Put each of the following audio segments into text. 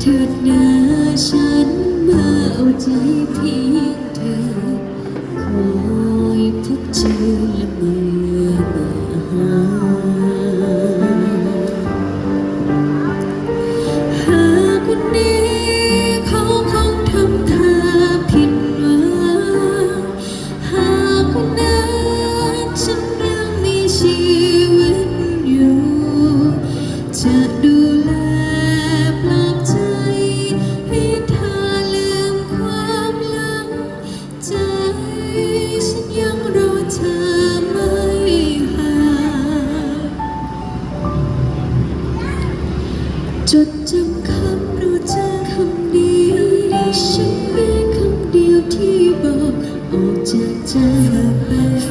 เถิดนาฉันมาเอใจเพียงเธอคอยพบเจอ ฉันมีคำเดียวที่บอกออกจากใจ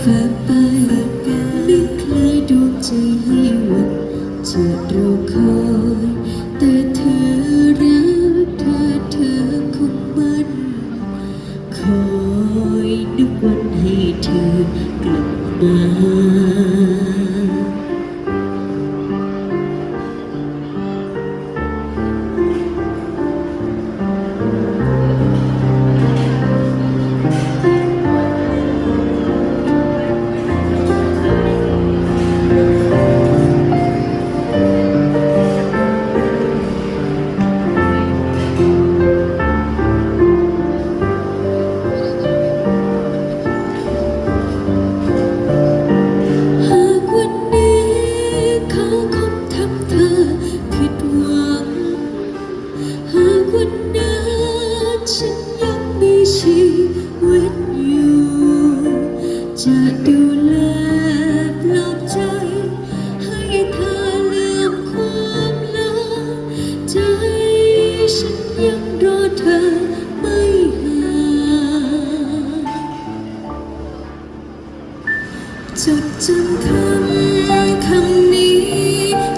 ฝากไปไม่เคยดวงใจให้หวั่นจะรอคอย จดจำคำคำนี้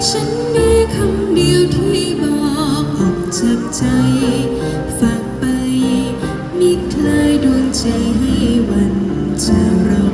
ฉันมีคำเดียวที่บอกออกจากใจ ฝากไปมิคลายดวงใจให้วันจะรอ